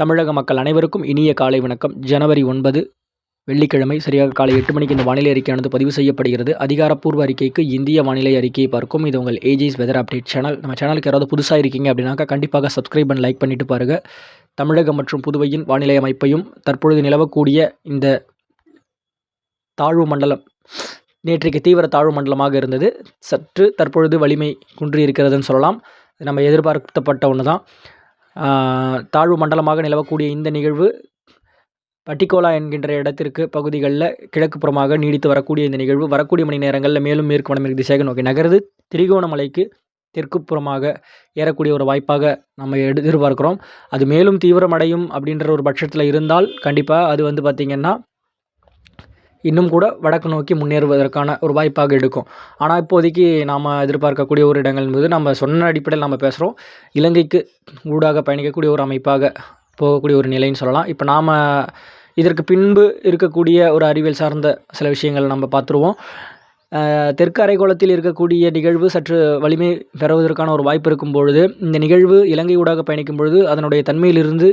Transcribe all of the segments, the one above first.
தமிழக மக்கள் அனைவருக்கும் இனிய காலை வணக்கம். ஜனவரி ஒன்பது வெள்ளிக்கிழமை சரியாக காலை எட்டு மணிக்கு இந்த வானிலை அறிக்கையானது பதிவு செய்யப்படுகிறது. அதிகாரப்பூர்வ அறிக்கைக்கு இந்திய வானிலை அறிக்கையை பார்க்கும். இது உங்கள் ஏஜிஸ் வெதர் அப்டேட் சேனல் நம்ம சேனலுக்கு யாராவது புதுசாக இருக்கீங்க அப்படின்னாக்கா கண்டிப்பாக சப்ஸ்கிரைப் பண்ணி லைக் பண்ணிட்டு பாருங்கள் தமிழகம் மற்றும் புதுவையின் வானிலை அமைப்பையும் தற்பொழுது நிலவக்கூடிய இந்த தாழ்வு மண்டலம் நேற்றைக்கு தீவிர தாழ்வு மண்டலமாக இருந்தது. சற்று தற்பொழுது வலிமை குன்றி இருக்கிறதுன்னு சொல்லலாம். நம்ம எதிர்பார்க்கப்பட்ட ஒன்று தான் தாழ்வு மண்டலமாக நிலவக்கூடிய இந்த நிகழ்வு பட்டிக்கோலா என்கின்ற இடத்திற்கு பகுதிகளில் கிழக்கு புறமாக நீடித்து வரக்கூடிய இந்த நிகழ்வு வரக்கூடிய மணி நேரங்களில் மேலும் மேற்கு வடமேற்கு திசையாக நோக்கி நகருது. திரிகோணமலைக்கு தெற்கு புறமாக ஏறக்கூடிய ஒரு வாய்ப்பாக நம்ம எதிர்பார்க்குறோம். அது மேலும் தீவிரமடையும் அப்படின்ற ஒரு பட்சத்தில் இருந்தால் கண்டிப்பாக அது வந்து பார்த்திங்கன்னா இன்னும் கூட வடக்கு நோக்கி முன்னேறுவதற்கான ஒரு வாய்ப்பாக எடுக்கும். ஆனால் இப்போதைக்கு நாம் எதிர்பார்க்கக்கூடிய ஒரு இடங்கள் என்பது நம்ம சொன்ன அடிப்படையில் நம்ம பேசுகிறோம் இலங்கைக்கு ஊடாக பயணிக்கக்கூடிய ஒரு அமைப்பாக போகக்கூடிய ஒரு நிலைன்னு சொல்லலாம். இப்போ நாம் இதற்கு பின்பு இருக்கக்கூடிய ஒரு அறிவியல் சார்ந்த சில விஷயங்கள் நம்ம பார்த்துருவோம். தெற்கு அரைக்கோளத்தில் இருக்கக்கூடிய நிகழ்வு சற்று வலிமை பெறுவதற்கான ஒரு வாய்ப்பு இருக்கும் பொழுது இந்த நிகழ்வு இலங்கை ஊடாக பயணிக்கும் பொழுது அதனுடைய தன்மையிலிருந்து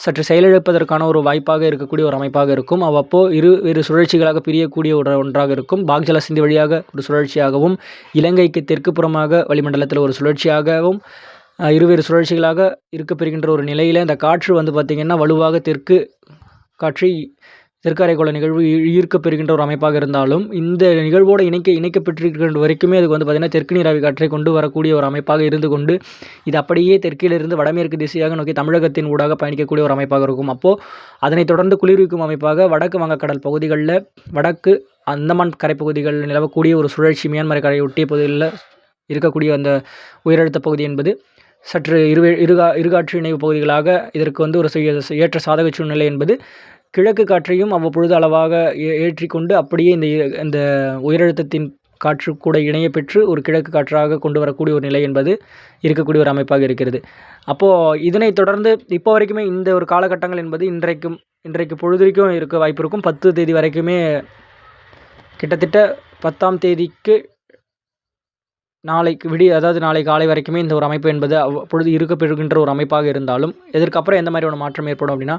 சற்று செயலிழப்பதற்கான ஒரு வாய்ப்பாக இருக்கக்கூடிய ஒரு அமைப்பாக இருக்கும். அவ்வப்போ இரு இரு சுழற்சிகளாக பிரியக்கூடிய ஒரு ஒன்றாக இருக்கும். பாக்ஜல சிந்தி வழியாக ஒரு சுழற்சியாகவும் இலங்கைக்கு தெற்கு புறமாக வளிமண்டலத்தில் ஒரு சுழற்சியாகவும் இருவேறு சுழற்சிகளாக இருக்கப்பெறுகின்ற ஒரு நிலையில் இந்த காற்று வந்து பார்த்திங்கன்னா வலுவாக தெற்கு காற்றை தெற்கரைக்கோள நிகழ்வு ஈர்க்க பெறுகின்ற ஒரு அமைப்பாக இருந்தாலும் இந்த நிகழ்வோடு இணைக்க இணைக்கப்பட்டிருக்கின்ற வரைக்குமே அதுக்கு வந்து பார்த்திங்கன்னா தெற்கு நீராவி காற்றை கொண்டு வரக்கூடிய ஒரு அமைப்பாக இருந்து கொண்டு இது அப்படியே தெற்கிலிருந்து வடமேற்கு திசையாக நோக்கி தமிழகத்தின் ஊடாக பயணிக்கக்கூடிய ஒரு அமைப்பாக இருக்கும். அப்போது அதனைத் தொடர்ந்து குளிர்விக்கும் அமைப்பாக வடக்கு வங்கக்கடல் பகுதிகளில் வடக்கு அந்தமான் கரைப்பகுதிகளில் நிலவக்கூடிய ஒரு சுழற்சி மியான்மரை கரையை ஒட்டிய பகுதிகளில் இருக்கக்கூடிய அந்த உயரழுத்த பகுதி என்பது சற்று இருவே இருகா இருகாற்று இணைவு பகுதிகளாக இதற்கு வந்து ஒரு ஏற்ற சாதக சூழ்நிலை என்பது கிழக்கு காற்றையும் அவ்வப்பொழுது அளவாக ஏ ஏற்றிக்கொண்டு அப்படியே இந்த இந்த உயரழுத்தத்தின் காற்று கூட இணைய பெற்று ஒரு கிழக்கு காற்றாக கொண்டு வரக்கூடிய ஒரு நிலை என்பது இருக்கக்கூடிய ஒரு அமைப்பாக இருக்கிறது. அப்போது இதனைத் தொடர்ந்து இப்போ வரைக்குமே இந்த ஒரு காலகட்டங்கள் என்பது இன்றைக்கும் இன்றைக்கு பொழுதுக்கும் இருக்க வாய்ப்பு இருக்கும் பத்து தேதி வரைக்குமே கிட்டத்தட்ட பத்தாம் தேதிக்கு நாளைக்கு விடிய அதாவது நாளை காலை வரைக்குமே இந்த ஒரு அமைப்பு என்பது அப்பொழுது இருக்கப்பெறுகின்ற ஒரு அமைப்பாக இருந்தாலும் இதற்கப்புறம் எந்த மாதிரியான மாற்றம் ஏற்படும் அப்படின்னா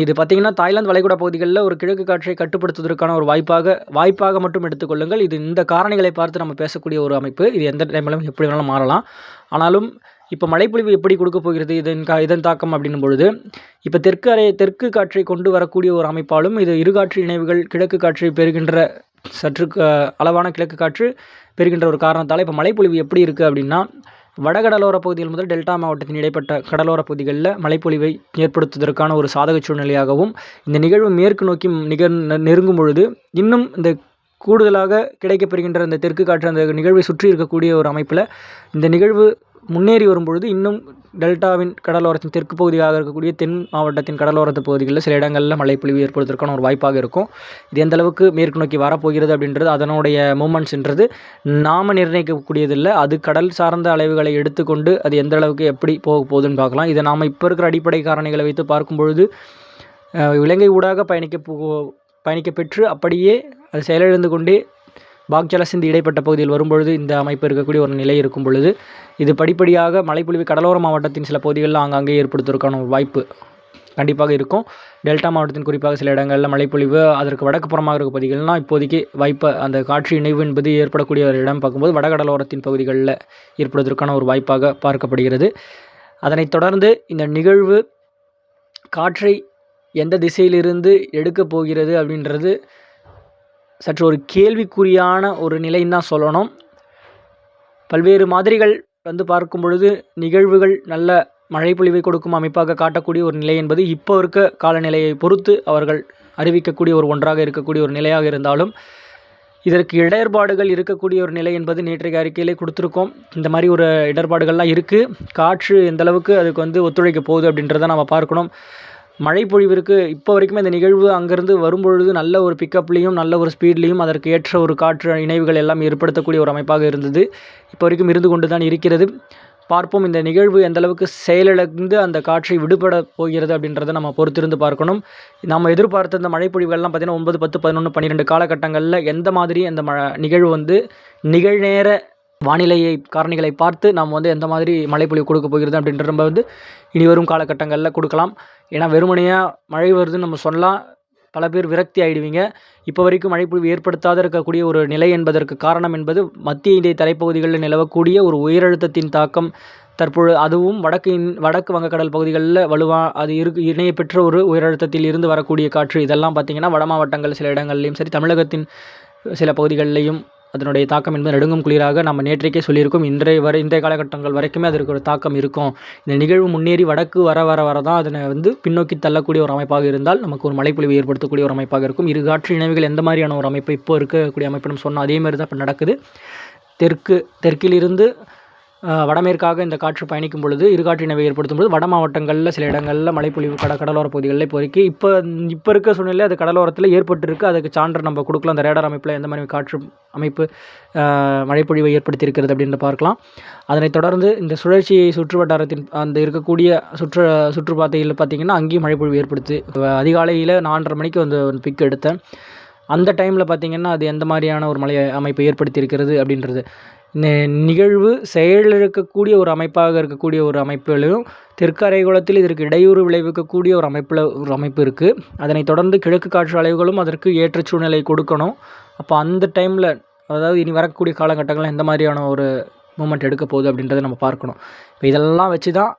இது பார்த்திங்கன்னா தாய்லாந்து வளைகுடா பகுதிகளில் ஒரு கிழக்கு காற்றை கட்டுப்படுத்துவதற்கான ஒரு வாய்ப்பாக வாய்ப்பாக மட்டும் எடுத்துக்கொள்ளுங்கள். இது இந்த காரணிகளை பார்த்து நம்ம பேசக்கூடிய ஒரு அமைப்பு. இது எந்த டைமிலும் எப்படி வேணாலும் மாறலாம். ஆனாலும் இப்போ மழைப்பொழிவு எப்படி கொடுக்க போகிறது? இதன் கா இதன் தாக்கம் அப்படின்னும் பொழுது இப்போ தெற்கு அறை தெற்கு காற்றை கொண்டு வரக்கூடிய ஒரு அமைப்பாலும் இது இருகாற்று இணைவுகள் கிழக்கு காற்றை பெறுகின்ற சற்று அளவான கிழக்கு காற்று பெறுகின்ற ஒரு காரணத்தால் இப்போ மழைப்பொழிவு எப்படி இருக்குது அப்படின்னா வடகடலோர பகுதிகள் முதல் டெல்டா மாவட்டத்தின் இடைப்பட்ட கடலோர பகுதிகளில் மழைப்பொழிவை ஏற்படுத்துவதற்கான ஒரு சாதக சூழ்நிலையாகவும் இந்த நிகழ்வு மேற்கு நோக்கி நிகர் நெருங்கும் பொழுது இன்னும் இந்த கூடுதலாக கிடைக்கப்பெறுகின்ற அந்த தெற்கு காற்று அந்த நிகழ்வை சுற்றி இருக்கக்கூடிய ஒரு அமைப்பில் இந்த நிகழ்வு முன்னேறி வரும்பொழுது இன்னும் டெல்டாவின் கடலோரத்தின் தெற்கு பகுதியாக இருக்கக்கூடிய தென் மாவட்டத்தின் கடலோரத்து பகுதிகளில் சில இடங்களில் மழைப்பொழிவு ஏற்படுவதற்கான ஒரு வாய்ப்பாக இருக்கும். இது எந்த அளவுக்கு மேற்கு நோக்கி வரப்போகிறது அப்படின்றது அதனுடைய மூமெண்ட்ஸ்ன்றது நாம் நிர்ணயிக்கக்கூடியதில்லை. அது கடல் சார்ந்த அளவுகளை எடுத்துக்கொண்டு அது எந்த அளவுக்கு எப்படி போக போகுதுன்னு பார்க்கலாம். இதை நாம் இப்போ இருக்கிற அடிப்படை காரணிகளை வைத்து பார்க்கும் பொழுது இலங்கை ஊடாக பயணிக்க போ பயணிக்க பெற்று அப்படியே அது செயலிழந்து கொண்டே பாக்ஜலசிந்தி இடைப்பட்ட பகுதியில் வரும்பொழுது இந்த அமைப்பு இருக்கக்கூடிய ஒரு நிலை இருக்கும் பொழுது இது படிப்படியாக மழைப்பொழிவு கடலோர மாவட்டத்தின் சில பகுதிகளில் ஆங்காங்கே ஏற்படுத்துவதற்கான ஒரு வாய்ப்பு கண்டிப்பாக இருக்கும். டெல்டா மாவட்டத்தின் குறிப்பாக சில இடங்களில் மழைப்பொழிவு அதற்கு வடக்கு புறமாக இருக்க பகுதிகள்னால் இப்போதைக்கு வாய்ப்பு அந்த காற்று இணைவு என்பது ஏற்படக்கூடிய ஒரு இடம் பார்க்கும்போது வடகடலோரத்தின் பகுதிகளில் ஏற்படுவதற்கான ஒரு வாய்ப்பாக பார்க்கப்படுகிறது. அதனைத் தொடர்ந்து இந்த நிகழ்வு காற்றை எந்த திசையிலிருந்து எடுக்கப் போகிறது அப்படின்றது சற்று ஒரு கேள்விக்குறியான ஒரு நிலைன்னு தான் சொல்லணும். பல்வேறு மாதிரிகள் வந்து பார்க்கும் பொழுது நிகழ்வுகள் நல்ல மழை பொழிவை கொடுக்கும் அமைப்பாக காட்டக்கூடிய ஒரு நிலை என்பது இப்போ இருக்க காலநிலையை பொறுத்து அவர்கள் அறிவிக்கக்கூடிய ஒரு ஒன்றாக இருக்கக்கூடிய ஒரு நிலையாக இருந்தாலும் இதற்கு இடர்பாடுகள் இருக்கக்கூடிய ஒரு நிலை என்பது நேற்றைய அறிக்கையிலே கொடுத்துருக்கோம். இந்த மாதிரி ஒரு இடர்பாடுகள்லாம் இருக்குது காற்று எந்தளவுக்கு அதுக்கு வந்து ஒத்துழைக்க போகுது அப்படின்றத நம்ம பார்க்கணும். மழை பொழிவிற்கு இப்போ வரைக்குமே இந்த நிகழ்வு அங்கேருந்து வரும்பொழுது நல்ல ஒரு பிக்கப்லேயும் நல்ல ஒரு ஸ்பீட்லேயும் அதற்கு ஏற்ற ஒரு காற்று இணைவுகள் எல்லாம் ஏற்படுத்தக்கூடிய ஒரு அமைப்பாக இருந்தது. இப்போ வரைக்கும் இருந்து கொண்டு தான் இருக்கிறது. பார்ப்போம் இந்த நிகழ்வு எந்தளவுக்கு செயலிழந்து அந்த காற்றை விடுபட போகிறது அப்படின்றத நம்ம பொறுத்திருந்து பார்க்கணும். நம்ம எதிர்பார்த்த இந்த மழைப்பொழிவுகள்லாம் பார்த்திங்கன்னா ஒன்பது பத்து பதினொன்று பன்னிரெண்டு காலகட்டங்களில் எந்த மாதிரி அந்த ம நிகழ்வு வந்து நிகழ்நேர வானிலையை காரணிகளை பார்த்து நாம் வந்து எந்த மாதிரி மழைப்பொழிவு கொடுக்க போகிறது அப்படின்ற நம்ம வந்து இனி வரும் காலகட்டங்களில் கொடுக்கலாம். ஏன்னா வெறுமனையாக மழை வருதுன்னு நம்ம சொல்லலாம். பல பேர் விரக்தி ஆகிடுவீங்க இப்போ வரைக்கும் மழைப்பொழிவு ஏற்படுத்தாத இருக்கக்கூடிய ஒரு நிலை என்பதற்கு காரணம் என்பது மத்திய இந்திய தலைப்பகுதிகளில் நிலவக்கூடிய ஒரு உயரழுத்தத்தின் தாக்கம். தற்பொழுது அதுவும் வடக்கு வடக்கு வங்கக்கடல் பகுதிகளில் வலுவாக அது இருக்கு இணைய பெற்ற ஒரு உயரழுத்தத்தில் இருந்து வரக்கூடிய காற்று. இதெல்லாம் பார்த்திங்கன்னா வட மாவட்டங்கள் சில இடங்கள்லையும் சரி தமிழகத்தின் சில பகுதிகளிலையும் அதனுடைய தாக்கம் என்பது நெடுங்கும் குளிராக நம்ம நேற்றைக்கே சொல்லியிருக்கோம். இன்றைய வரை இன்றைய காலகட்டங்கள் வரைக்குமே அதற்கு ஒரு தாக்கம் இருக்கும். இந்த நிகழ்வு முன்னேறி வடக்கு வர வர வர தான் அதனை வந்து பின்னோக்கி தள்ளக்கூடிய ஒரு அமைப்பாக இருந்தால் நமக்கு ஒரு மழைப்பொழிவு ஏற்படுத்தக்கூடிய ஒரு அமைப்பாக இருக்கும். இரு காற்று இணைவுகள் எந்த மாதிரியான ஒரு அமைப்பு இப்போ இருக்கக்கூடிய அமைப்பு நம்ம சொன்னோம் அதே மாதிரி தான் இப்போ நடக்குது. தெற்கு தெற்கிலிருந்து வடமேற்காக இந்த காற்று பயணிக்கும் பொழுது இருகாற்றினவை ஏற்படுத்தும் பொழுது வட மாவட்டங்களில் சில இடங்களில் மழைப்பொழிவு கட கடலோர பகுதிகளில் இப்போதைக்கு இப்போ இப்போ இருக்க சூழ்நிலை அது கடலோரத்தில் ஏற்பட்டிருக்கு. அதுக்கு சான்று நம்ம கொடுக்கலாம். அந்த ரேடார் அமைப்பில் எந்த மாதிரி காற்று அமைப்பு மழைப்பொழிவை ஏற்படுத்தியிருக்கிறது அப்படின்னு பார்க்கலாம். அதனைத் தொடர்ந்து இந்த சுழற்சி சுற்று வட்டாரத்தின் அந்த இருக்கக்கூடிய சுற்று சுற்றுப்பாதையில் பார்த்திங்கன்னா அங்கேயும் மழைப்பொழிவு ஏற்படுத்து அதிகாலையில் நாலரை மணிக்கு வந்து பிக் எடுத்தேன். அந்த டைமில் பார்த்திங்கன்னா அது எந்த மாதிரியான ஒரு மலை அமைப்பை ஏற்படுத்தியிருக்கிறது அப்படின்றது. நிகழ்வு செயலிழக்கக்கூடிய ஒரு அமைப்பாக இருக்கக்கூடிய ஒரு அமைப்புலையும் தெற்கரைகுளத்தில் இதற்கு இடையூறு விளைவிக்கக்கூடிய ஒரு அமைப்பில் ஒரு அமைப்பு இருக்குது அதனைத் தொடர்ந்து கிழக்கு காற்று அலைவுகளும் அதற்கு ஏற்ற சூழ்நிலை கொடுக்கணும். அப்போ அந்த டைமில் அதாவது இனி வரக்கூடிய காலகட்டங்களில் எந்த மாதிரியான ஒரு மூமெண்ட் எடுக்க போகுது அப்படின்றத நம்ம பார்க்கணும். இப்போ இதெல்லாம் வச்சு தான்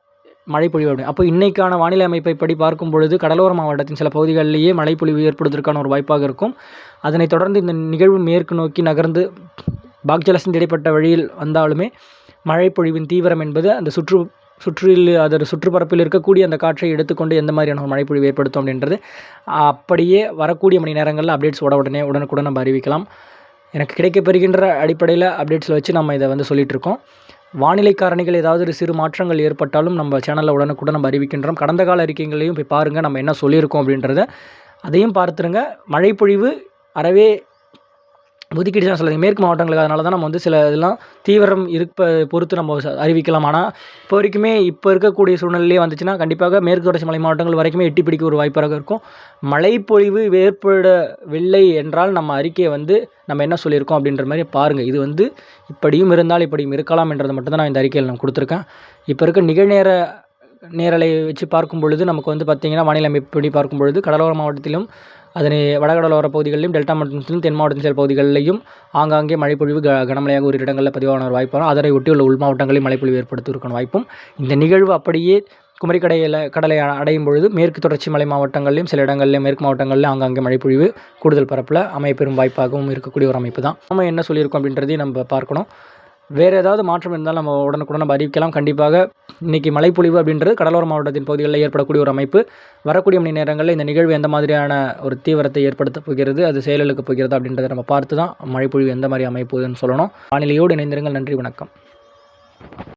மழை பொழிவு அப்படி அப்போ இன்றைக்கான வானிலை அமைப்பை படி பார்க்கும் பொழுது கடலோர மாவட்டத்தின் சில பகுதிகளிலேயே மழைப்பொழிவு ஏற்படுவதற்கான ஒரு வாய்ப்பாக இருக்கும். அதனைத் தொடர்ந்து இந்த நிகழ்வு மேற்கு நோக்கி நகர்ந்து பாக்ஜலசன் இடைப்பட்ட வழியில் வந்தாலுமே மழை பொழிவின் தீவிரம் என்பது அந்த சுற்று சுற்றில் அதோட சுற்றுப்பரப்பில் இருக்கக்கூடிய அந்த காற்றை எடுத்துக்கொண்டு எந்த மாதிரியான ஒரு மழைப்பொழிவு ஏற்படுத்தும் அப்படின்றது அப்படியே வரக்கூடிய மணி நேரங்களில் அப்டேட்ஸ் உட உடனே உடனுக்குடன் நம்ம அறிவிக்கலாம். எனக்கு கிடைக்கப்பெறுகின்ற அடிப்படையில் அப்டேட்ஸில் வச்சு நம்ம இதை வந்து சொல்லிகிட்ருக்கோம் வானிலை காரணிகள் ஏதாவது ஒரு சிறு மாற்றங்கள் ஏற்பட்டாலும் நம்ம சேனலில் உடனுக்குடன் நம்ம அறிவிக்கின்றோம். கடந்த கால அறிக்கைகளையும் போய் பாருங்கள் நம்ம என்ன சொல்லியிருக்கோம் அப்படின்றத அதையும் பார்த்துருங்க. மழைப்பொழிவு அறவே ஒதுக்கீடு தான் சொல்லுது. மேற்கு மாவட்டங்களுக்கு அதனால தான் நம்ம வந்து சில இதெல்லாம் தீவிரம் இருப்ப பொறுத்து நம்ம அறிவிக்கலாம். ஆனால் இப்போ வரைக்குமே இப்போ இருக்கக்கூடிய சூழ்நிலையே வந்துச்சுன்னா கண்டிப்பாக மேற்கு தொடர்ச்சி மலை மாவட்டங்கள் வரைக்குமே எட்டி பிடிக்க ஒரு வாய்ப்பாக இருக்கும். மழைப்பொழிவு ஏற்படவில்லை என்றால் நம்ம அறிக்கையை வந்து நம்ம என்ன சொல்லியிருக்கோம் அப்படின்ற மாதிரி பாருங்கள் இது வந்து இப்படியும் இருந்தால் இப்படியும் இருக்கலாம் என்றதை மட்டும்தான் நான் இந்த அறிக்கையில் நான் கொடுத்துருக்கேன். இப்போ இருக்க நிகழ்நேர நேரலை வச்சு பார்க்கும் பொழுது நமக்கு வந்து பார்த்திங்கன்னா வானிலை அமைப்பு பார்க்கும் பொழுது கடலோர மாவட்டத்திலும் அதனை வடகடலோர பகுதிகளிலும் டெல்டா மாவட்டத்திலும் தென் மாவட்டத்தின் சில பகுதிகளிலும் ஆங்காங்கே மழைப்பொழிவு க கனமழையாக ஒரு இடங்களில் பதிவான ஒரு வாய்ப்பு அதனை ஒட்டியுள்ள உள் மாவட்டங்களில் மழைப்பொழிவு ஏற்படுத்துவதற்கான வாய்ப்பும் இந்த நிகழ்வு அப்படியே குமரிக்கடையில் கடலை அடையும் பொழுது மேற்கு தொடர்ச்சி மலை மாவட்டங்களிலும் சில இடங்களிலும் மேற்கு மாவட்டங்களிலும் ஆங்காங்கே மழைப்பொழிவு கூடுதல் பரப்பில் அமைப்பெறும் வாய்ப்பாகவும் இருக்கக்கூடிய ஒரு அமைப்பு தான். நம்ம என்ன சொல்லியிருக்கோம் அப்படின்றதையும் நம்ம பார்க்கணும். வேறு ஏதாவது மாற்றம் இருந்தால் நம்ம உடனுக்குடன் நம்ம அறிவிக்கலாம். கண்டிப்பாக இன்றைக்கி மழைப்பொழிவு அப்படின்றது கடலோர மாவட்டத்தின் பகுதிகளில் ஏற்படக்கூடிய ஒரு அமைப்பு. வரக்கூடிய மணி நேரங்களில் இந்த நிகழ்வு எந்த மாதிரியான ஒரு தீவிரத்தை ஏற்படுத்த போகிறது அது செயலுக்கு போகிறது அப்படின்றத நம்ம பார்த்து தான் மழைப்பொழிவு எந்த மாதிரி அமைப்புன்னு சொல்லணும். வானிலையோடு இணைந்திருங்கள். நன்றி வணக்கம்.